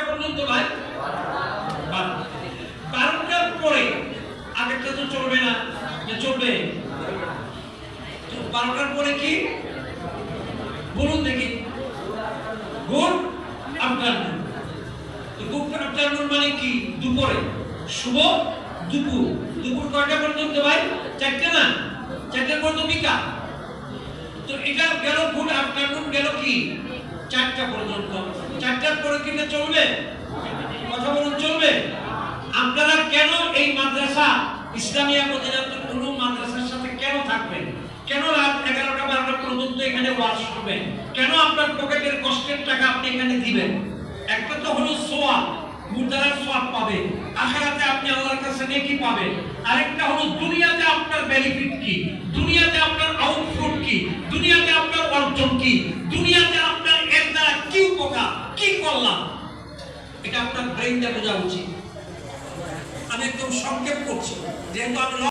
কয়টা পর্যন্ত ভাই বারোটার পরে আগেরটা তো চলবে না চলবে। বারোটার পরে কি? বলুন দেখি। গুড আফটারনুন গুড আফটারনুন মানে কি? দুপুরে। শুভ দুপুর। দুপুর কয়টা পর্যন্ত ভাই? চারটে না? চারটে পর্যন্ত বিকাল। তো এটা গেল গুড আফটারনুন গেল কি? চারটা পর্যন্ত। চারটার পরে কি এটা চলবে? কথা বলুন, চলবে? আপনারা কেন এই মাদ্রাসা, ইসলামিয়া মদিনাতুল উলুম মাদ্রাসার সাথে কেন থাকবেন? কেন রাত এগারোটা, বারোটা পর্যন্ত এখানে ওয়াজ শুনবেন? কেন আপনার পকেটের কষ্টের টাকা আপনি এখানে দিবেন? একটা তো হলো সোয়াব মুদারার সোয়াব পাবে। আখেরাতে আপনি আল্লাহর কাছে নেকি পাবেন। আরেকটা হলো দুনিয়াতে আপনার বেনিফিট কি? দুনিয়াতে আপনার আউটপুট কি? দুনিয়াতে আপনার অর্জন কি? দুনিয়াতে আপনার এর দ্বারা কি উপকার কি করলাম এটা আপনার ব্রেইনটা বোঝা উচিত। আমি একদম সংক্ষেপ করছি। যেহেতু আমি